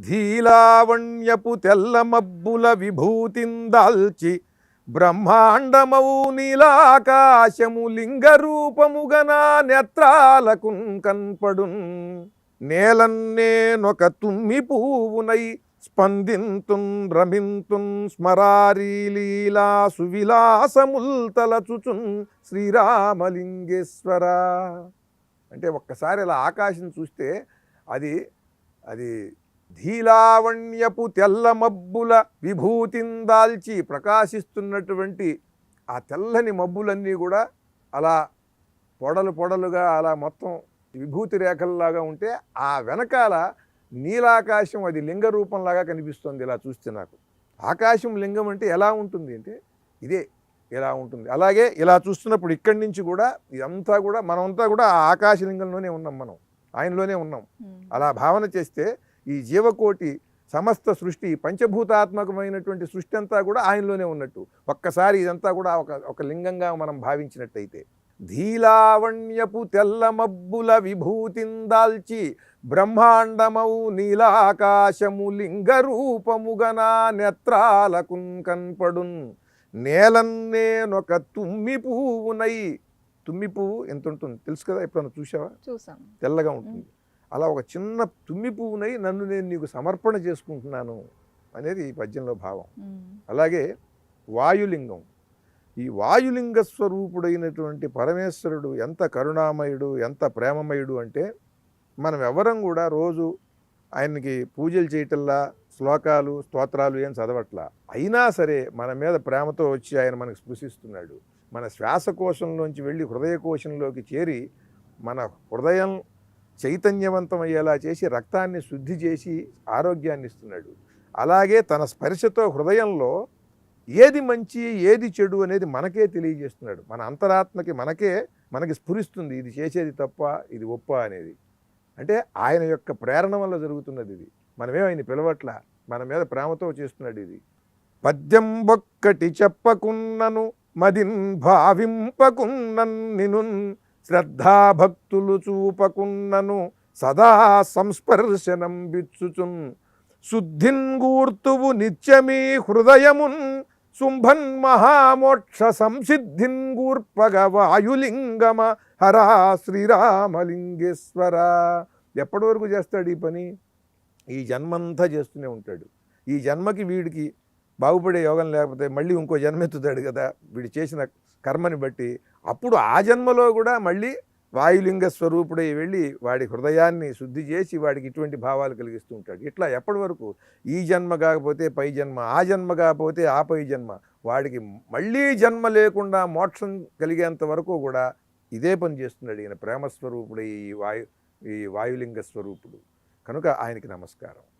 ధీలావణ్యపు తెల్ల మబ్బుల విభూతిందాల్చి బ్రహ్మాండమౌ నీలాకాశము లింగ రూపముగన నేత్రాలకు కన్పడున్. నేలన్నేనొక తుమ్మి పువ్వునై స్పందింతున్ రమింతున్ స్మరారీ లీలా సువిలాసముల్ తలచుచున్ శ్రీరామలింగేశ్వర. అంటే ఒక్కసారి అలా ఆకాశం చూస్తే అది అది ధీలావణ్యపు తెల్ల మబ్బుల విభూతిందాల్చి ప్రకాశిస్తున్నటువంటి ఆ తెల్లని మబ్బులన్నీ కూడా అలా పొడలు పొడలుగా అలా మొత్తం విభూతి రేఖల్లాగా ఉంటే ఆ వెనకాల నీలాకాశం అది లింగ రూపంలాగా కనిపిస్తుంది ఇలా చూస్తే నాకు. ఆకాశం లింగం అంటే ఎలా ఉంటుంది అంటే ఇదే ఇలా ఉంటుంది. అలాగే ఇలా చూస్తున్నప్పుడు ఇక్కడి నుంచి కూడా ఇదంతా కూడా మనమంతా కూడా ఆ ఆకాశలింగంలోనే ఉన్నాం మనం. ఆయనలోనే ఉన్నాం. అలా భావన చేస్తే ఈ జీవకోటి సమస్త సృష్టి పంచభూతాత్మకమైనటువంటి సృష్టి అంతా కూడా ఆయనలోనే ఉన్నట్టు. ఒక్కసారి ఇదంతా కూడా ఒక ఒక లింగంగా మనం భావించినట్టయితే. ధీలావణ్యపు తెల్ల మబ్బుల విభూతిందాల్చి బ్రహ్మాండమౌ నీలాకాశము లింగ రూపముగన నేత్రాలకు కన్పడున్ నేలన్నేనొక తుమ్మి పువ్వునై. తుమ్మి పువ్వు ఎంత ఉంటుంది తెలుసు కదా? ఎప్పుడన్నా చూసావా చూసాం తెల్లగా ఉంటుంది. అలా ఒక చిన్న తుమ్మి పువ్వునై నన్ను నేను నీకు సమర్పణ చేసుకుంటున్నాను అనేది ఈ పద్యంలో భావం. అలాగే వాయులింగం. ఈ వాయులింగ స్వరూపుడైనటువంటి పరమేశ్వరుడు ఎంత కరుణామయుడు ఎంత ప్రేమమయుడు అంటే మనం ఎవరం కూడా రోజు ఆయనకి పూజలు చేయటల్లా శ్లోకాలు స్తోత్రాలు ఏం చదవట్లా. అయినా సరే మన మీద ప్రేమతో వచ్చి ఆయన మనకు స్పృశిస్తున్నాడు. మన శ్వాసకోశంలోంచి వెళ్ళి హృదయకోశంలోకి చేరి మన హృదయం చైతన్యవంతం అయ్యేలా చేసి రక్తాన్ని శుద్ధి చేసి ఆరోగ్యాన్ని ఇస్తున్నాడు. అలాగే తన స్పర్శతో హృదయంలో ఏది మంచి ఏది చెడు అనేది మనకే తెలియజేస్తున్నాడు. మన అంతరాత్మకి మనకే మనకి స్ఫురిస్తుంది. ఇది చేసేది తప్ప ఇది ఒప్ప అనేది. అంటే ఆయన యొక్క ప్రేరణ వల్ల జరుగుతున్నది ఇది. మనమే ఆయన పిలవట్ల? మన మీద ప్రేమతో చేస్తున్నాడు ఇది. పద్యం ఒక్కటి చెప్పకున్నను మదిన్ భావింపకున్నన్ నినున్ శ్రద్ధాభక్తులు చూపకున్నను సదా సంస్పర్శనం బిచ్చుచున్ శుద్ధింగూర్తువు నిత్యమీ హృదయమున్ శుంభన్ మహామోక్ష సంసిద్ధిన్ గూర్పగ వాయులింగమ హరా శ్రీరామలింగేశ్వర. ఎప్పటి వరకు చేస్తాడు ఈ పని? ఈ జన్మంతా చేస్తూనే ఉంటాడు. ఈ జన్మకి వీడికి బాగుపడే యోగం లేకపోతే మళ్ళీ ఇంకో జన్మెత్తుతాడు కదా. వీడు చేసిన కర్మని బట్టి అప్పుడు ఆ జన్మలో కూడా మళ్ళీ వాయులింగ స్వరూపుడై వెళ్ళి వాడి హృదయాన్ని శుద్ధి చేసి వాడికి ఇటువంటి భావాలు కలిగిస్తూ ఉంటాడు. ఇట్లా ఎప్పటి వరకు? ఈ జన్మ కాకపోతే పై జన్మ ఆ జన్మ కాకపోతే ఆ పై జన్మ. వాడికి మళ్ళీ జన్మ లేకుండా మోక్షం కలిగేంత వరకు కూడా ఇదే పని చేస్తున్నాడు ఈయన ప్రేమస్వరూపుడు ఈ వాయు ఈ వాయులింగ స్వరూపుడు. కనుక ఆయనకి నమస్కారం.